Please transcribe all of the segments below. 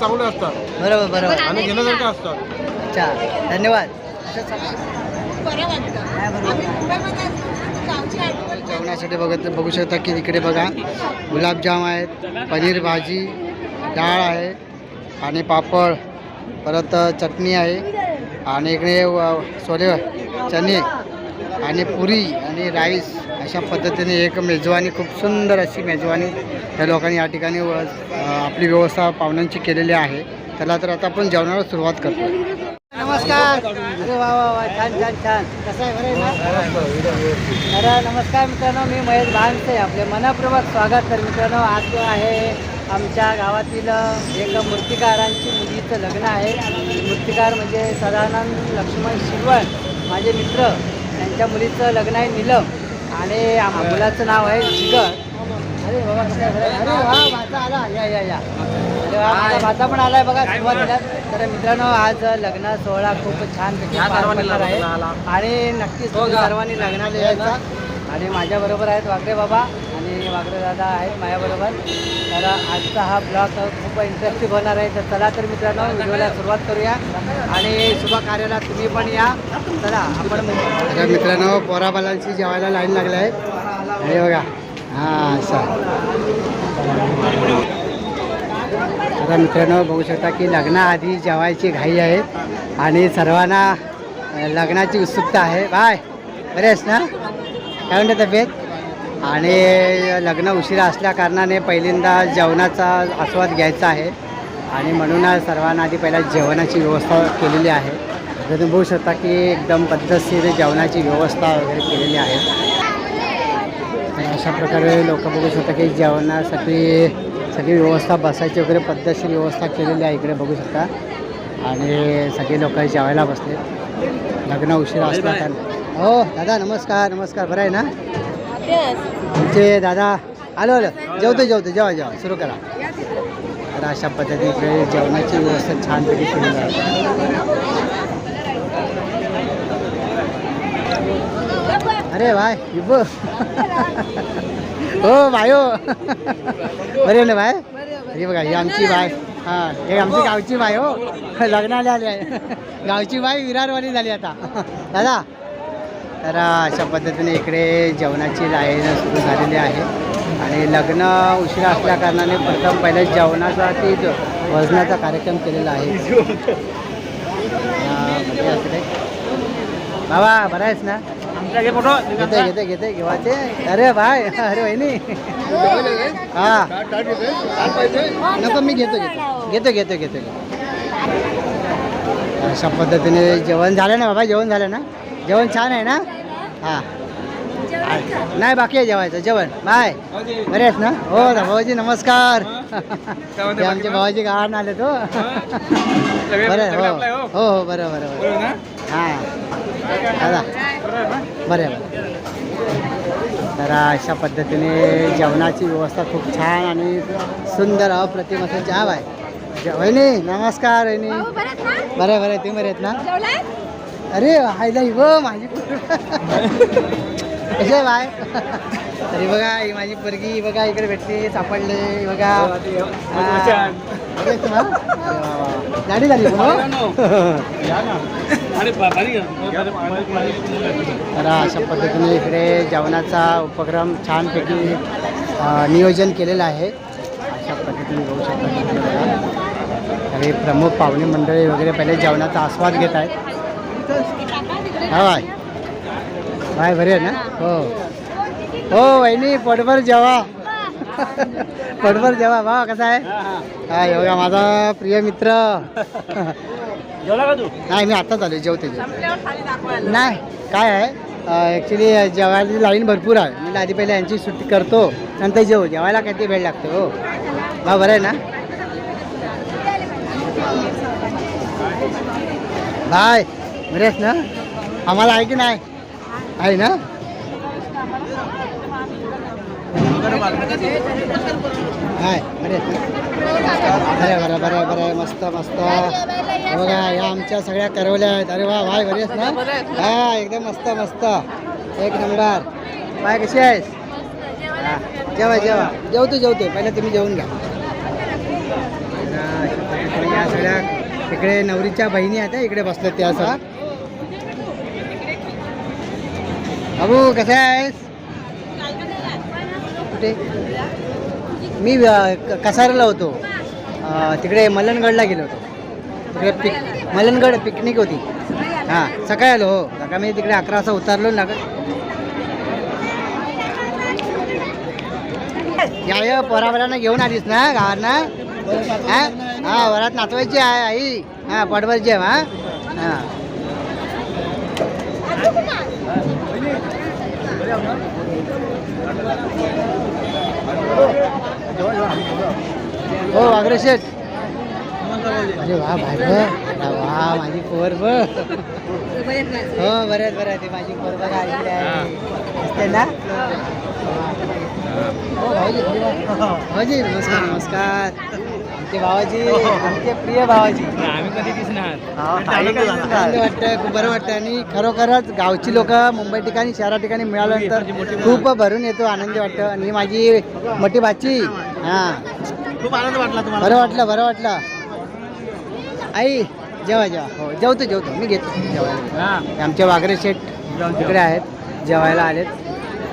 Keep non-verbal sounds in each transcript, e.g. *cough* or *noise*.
चांगले असतात बरोबर. बरोबर. आणि घेण्यासारखे असतात अच्छा धन्यवाद. जेवणासाठी बघत बघू शकता की इकडे बघा गुलाबजाम आहेत पनीर भाजी डाळ आहे आणि पापड परत चटणी आहे आणि इकडे व- सोले चणे आणि पुरी आणि राईस अशा पद्धतीने एक मेजवानी खूप सुंदर अशी मेजवानी या लोकांनी या ठिकाणी व- आपली व्यवस्था पाहुण्यांची केलेली आहे. त्याला तर आता आपण जेवणाला सुरुवात करतो. नमस्कार. अरे वा वा वा छान छान छान. कसं आहे बरं आहे ना? तर नमस्कार मित्रांनो मी महेश भानसे आपले मनापूर्वक स्वागत. तर मित्रांनो आज जो आहे आमच्या गावातील एक मूर्तिकारांची मुलीचं लग्न आहे. मूर्तिकार म्हणजे सदानंद लक्ष्मण शिरवण माझे मित्र. त्यांच्या मुलीचं लग्न आहे नीलम. आणि मुलाचं नाव आहे जिगर. अरे बाबा? अरे वा आला. या या माझा पण आलाय बघा सुरुवातीला. तर मित्रांनो आज लग्न सोहळा खूप आहे. आणि नक्कीच तुम्ही सर्वांनी लग्नाला यायचा आणि माझ्याबरोबर आहेत वागरे बाबा आणि वागरे दादा आहेत माझ्याबरोबर तर आजचा हा ब्लॉग खूप इंटरेस्टिंग होणार आहे. तर चला तर मित्रांनो व्हिडिओला सुरुवात करूया. आणि शुभ कार्याला तुम्ही पण या. चला आपण मित्रांनो पोराबालांची जेवायला लाईन लागली आहे हे बघा. हां असं आता मित्रांनो बघू शकता की लग्नाआधी जेवायची घाई आहे आणि सर्वांना लग्नाची उत्सुकता आहे. बाय. बरे आहेस ना? काय म्हणते तब्येत? आणि लग्न उशिरा असल्या कारणाने पहिल्यांदा जेवणाचा आस्वाद घ्यायचा आहे. आणि म्हणूनच सर्वांना आधी पहिला जेवणाची व्यवस्था केलेली आहे. तर तुम्ही बघू शकता की एकदम पद्धतशीर जेवणाची व्यवस्था वगैरे केलेली आहे. अशा प्रकारे लोक बघू शकता की जेवणासाठी सगळी व्यवस्था बसायची वगैरे पद्धतशीर व्यवस्था केलेली आहे इकडे बघू शकता. आणि सगळे लोक जेवायला बसले. लग्न उशिरा असल्या कारण हो दादा नमस्कार नमस्कार. बरं आहे ना? तुमचे दादा आलो आलो. जेवतो जेवतो. जेवा जेवा. सुरू करा. तर अशा पद्धतीने इकडे जेवणाची व्यवस्था छानपैकी केलेली आहे अरे भाय इब. हो भाई हो. बरे ना भाय हे बघा ही आमची बाय. हां हे आमची गावची बाय हो. लग्नाला आली आहे. गावची बाय विरारवाली झाली आता. दादा तर अशा पद्धतीने इकडे जेवणाची लाईन सुरू झालेली आहे. आणि लग्न उशिरा असल्या कारणाने प्रथम पहिले जेवणासाठी वजनाचा कार्यक्रम केलेला आहे. म्हणजे. बाबा बरा आहेस ना? घेते घेते घेते घेवाचे अरे भाय अरे वहिनी हा नको मी घेतो घेतो घेतो घेतो घेतो घेतो अशा पद्धतीने जेवण झालं ना बाबा जेवण झालं ना जेवण छान आहे ना हां नाही बाकी आहे जेवायचं जेवण बाय बरे आहेत ना हो ना भाऊजी नमस्कार ते आमचे भावाजी गावात आले तो बरं हो हो हो बरं बरं बरं हां दादा बरं तर अशा पद्धतीने जेवणाची व्यवस्था खूप छान आणि सुंदर अप्रतिम असं जाव आहे. वहिनी नमस्कार वहिनी. बरं बरं तुम्ही बरे आहेत ना? अरे हायला ही व माझी आहे बाय तरी बघा ही माझी पोरगी बघा इकडे भेटली सापडले ही बघा गाडी झाली? *laughs* तर अशा पद्धतीने इकडे जेवणाचा उपक्रम छानपैकी नियोजन केलेलं आहे. अशा पद्धतीने बघू शकता तिकडे बघा काही प्रमुख पाहुणे मंडळी वगैरे पहिले जेवणाचा आस्वाद घेत आहेत. हाय. बाय बरे आहे ना? हो. हो वहिनी पोटभर जेवा. पोटभर जेवा भावा कसा आहे? हा एवढा माझा प्रिय मित्र. नाही मी आत्ताच आलो जेवते नाही काय आहे? ॲक्च्युली जेवायची लाईन भरपूर आहे. मी आधी पहिले यांची सुट्टी करतो नंतर जेवू. जेवायला किती वेळ लागतो हो. हा बरं आहे ना? बाय बरे आहेस ना? आम्हाला आहे की नाही? आहे ना? काय अरे अरे बरं बरं बरं मस्त मस्त. बघा या आमच्या सगळ्या करवल्या आहेत. अरे वा वाय बरी ना? हा एकदम मस्त मस्त. एक नंबर. बाय कशी आहेस? जेवा जेवा. जेवतो जेवतो. पहिला तुम्ही जेवून घ्या. या सगळ्या इकडे नवरीच्या बहिणी आहेत इकडे बसल्या त्या सगळ्या. अबू कसा आहेस? कुठे मी क- कसाऱ्याला होतो. तिकडे मलनगडला गेलो होतो. तिकडे पिक मलनगड पिकनिक होती. हां सकाळी आलो हो. सकाळी मी तिकडे अकरा वाजता उतरलो ना या या पोराबरांना घेऊन आलीस ना गावांना हां? हां वरात नातवायची आहे आई. हां पडवरची आहे हां. हां. हो वागरे शेठ. अरे वा भाई वा माझी पोर ब हो बरं बरं ते माझी पोर बघा आलेली आहे. दिसते ना? हो भाऊजी भाऊजी नमस्कार नमस्कार. आमचे भावाजी आमचे प्रिय भावाजी. आम्ही कधी दिसणार. वाटतं खूप बरं वाटतं आणि खरोखरच गावची लोक मुंबई ठिकाणी शहरा ठिकाणी मिळाल्यानंतर खूप भरून येतो आनंदी वाटतं. आणि माझी मोठी बाची हां. खूप आनंद वाटला तुम्हाला. बरं वाटलं बरं वाटलं. आई जेवा जेवा. हो जेवतो जेवतो. मी घेतो. जेवायला. आमचे वागरे शेठ इकडे आहेत. जेवायला आलेत.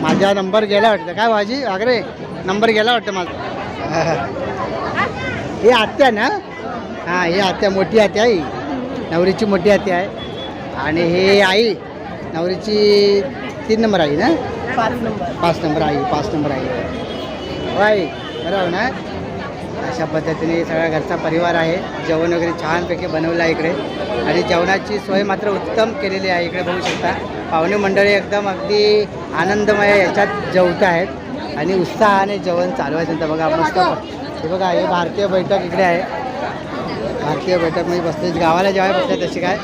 माझा नंबर गेला वाटतं. काय भाजी वागरे नंबर गेला वाटतं माझा. *laughs* ही आत्या ना? हां ही आत्या मोठी आत्या ही. नवरीची मोठी आत्या आहे. आणि हे आई नवरीची तीन नंबर आई ना? पाच नंबर. पाच नंबर आई पाच नंबर आई. आई बरोबर ना? अशा पद्धतीने सगळा घरचा परिवार आहे. जेवण वगैरे छानपैकी बनवलं आहे इकडे. आणि जेवणाची सोय मात्र उत्तम केलेली आहे इकडे बघू शकता. पाहुणे मंडळी एकदम अगदी आनंदमय याच्यात जेवत आहेत आणि उत्साहाने जेवण चालू आहे. त्यांचं बघा मस्त हे बघा हे भारतीय बैठक इकडे आहे. भारतीय बैठक म्हणजे बसते गावाला जेव्हा बसते तशी काय?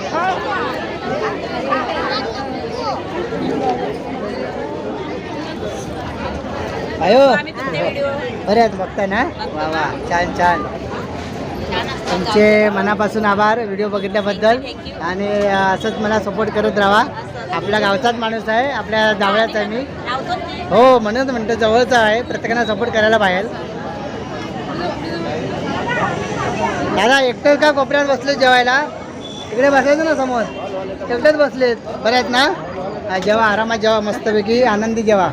अयो बरे आहेत बघताय ना? वा वा छान छान. तुमचे मनापासून आभार व्हिडिओ बघितल्याबद्दल. आणि असंच मला सपोर्ट करत राहा. आपल्या गावचाच माणूस आहे आपल्या जावळ्याचा आहे मी. हो म्हणूनच म्हणतो जवळचा आहे. प्रत्येकाला सपोर्ट करायला पाहिजे. दादा एकटंच का कोपऱ्यात बसले जेवायला? इकडे बसायचं ना समोर. एकटेच बसलेत. बरे आहेत ना? जेवा आरामात जेवा मस्तपैकी आनंदी जेवा.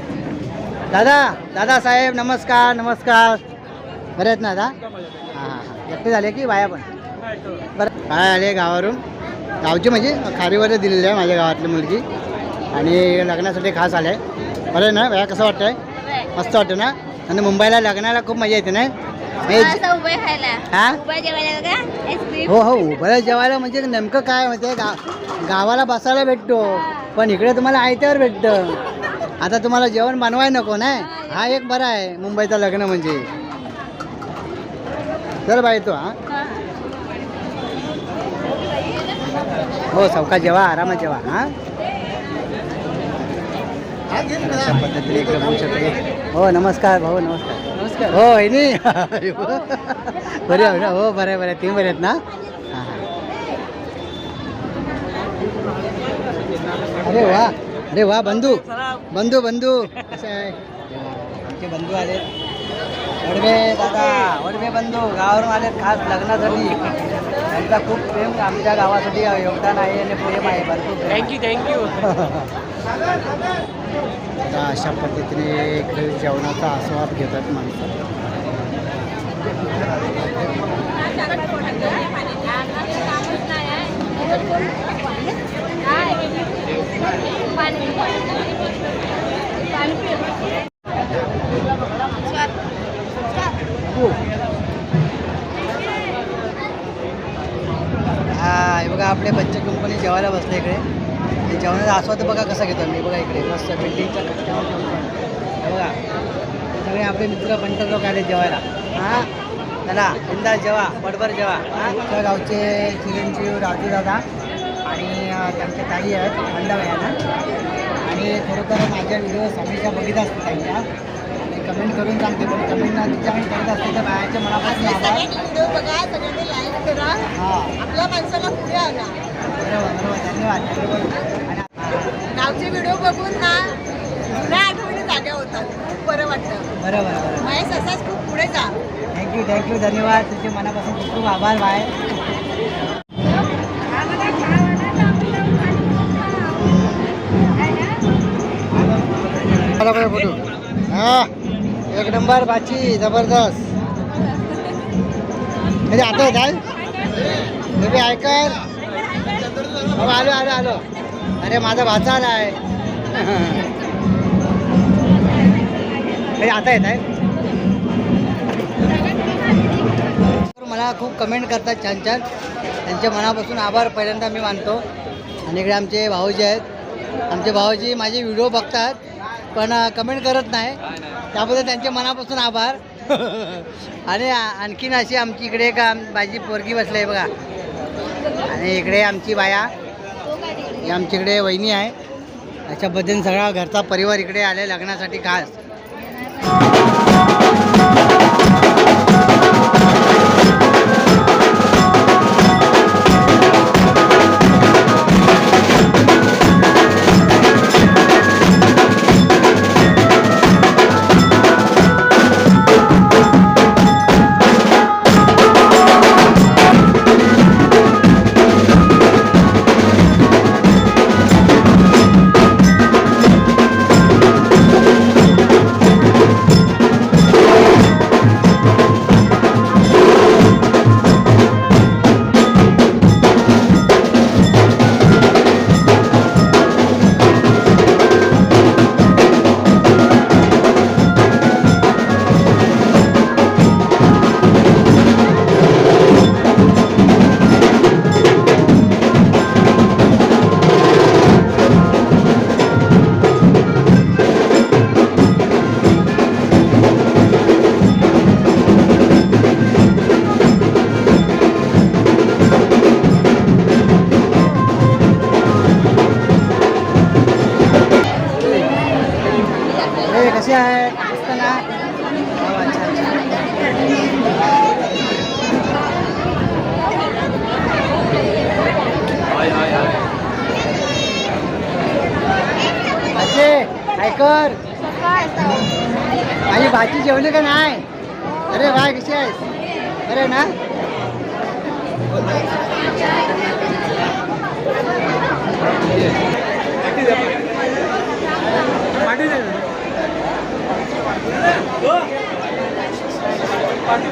दादा दादा साहेब नमस्कार नमस्कार. बरे आहेत ना दादा? हां एकटे झाले की बाया पण? बरं. काय आले गावावरून. गावची म्हणजे खारीवर दिलेली आहे माझ्या गावातली मुलगी. आणि लग्नासाठी खास आले. बरं आहे ना बाया कसं वाटतंय? मस्त वाटतं ना? आणि मुंबईला लग्नाला खूप मजा येते ना हे ज- उभे खायला हा? उभा जेवायला हो हो उभं म्हणजे नेमकं काय माहिती गा गावाला बसायला भेटतो पण इकडे तुम्हाला आयत्यावर भेटतं. आता तुम्हाला जेवण बनवाय नको ना हा एक बरा आहे मुंबईचं लग्न म्हणजे. चल बाई तो हा. हो. चौका जेवा आरामात जेवा हा. पद्धतीने इकडे बघू शकते. हो नमस्कार भाऊ नमस्कार. नमस्कार. हो आहे *laughs* बरे आहे ना? हो बरे बरे. बरं तुम्ही बरे आहेत ना? हां हां. अरे वा. अरे वा बंधू. बंधू बंधू. कसे आहे? आमचे बंधू आले वडवे दादा. वडवे बंधू. गावावरून आले खास लग्नासाठी. त्यांचा खूप प्रेम आमच्या गावासाठी योगदान आहे आणि प्रेम आहे भरपूर प्रेम आहे. थँक्यू आता अशा पद्धतीने इकडे जेवणाचा आस्वाद घेतात माणसं हा हे बघा आपले बच्चे कंपनी जेवायला बसले इकडे. जेवणाचा आस्वाद बघा कसा घेतो मी. बघा इकडे मस्त बिल्डिंगच्या कट्ट्यावर बघा. सगळे आपले मित्र पंटर लोक आले जेवायला. हां? चला बिंदास जेवा बडबर जेवा. हां? आमच्या गावचे चिरंजीव राजू दादा आणि त्यांच्या ताई आहेत अंडा आणि खरोखर माझ्या व्हिडिओ हमेशा बघित असते त्यांच्या कमेंट करून सांगते पण कमेंट तुमच्याकडे करत असते तर बायाच्या मनापासून आभार. व्हिडिओ बघा सगळ्यांनी लाईक करा. हां. आपल्या माणसाला पुढे आणा. बरोबर बरोबर. धन्यवाद. धन्यवाद. आणि गावचे व्हिडिओ बघून ना जुन्या आठवणी जाग्या होतात. खूप बरं वाटतं. बरोबर बरोबर. महेश असाच खूप पुढे जा. थँक्यू थँक्यू धन्यवाद. तुमचे मनापासून खूप खूप आभार बाय. फोटो. हा. एक नंबर बाची जबरदस्त. म्हणजे आता येत आहे तुम्ही ऐकर हो, आलो आलो आलो. अरे माझा भाचा आला आहे आता येत आहे. मला खूप कमेंट करतात छान छान. त्यांच्या मनापासून आभार पहिल्यांदा मी मानतो. आणि इकडे आमचे भाऊजी आहेत. आमचे भाऊजी माझे व्हिडिओ बघतात. पण कमेंट करत नाही. त्याबद्दल त्यांचे मनापासून आभार. *laughs* आणि आणखीन अशी आमची इकडे एक माझी पोरगी बसली आहे बघा. आणि इकडे आमची बाया. ही आमच्याकडे वहिनी आहे. त्याच्याबद्दल सगळा घरचा परिवार इकडे आले लग्नासाठी खास. કે નાય અરે ભાઈ વિશેષ અરે ના પાટી પાટી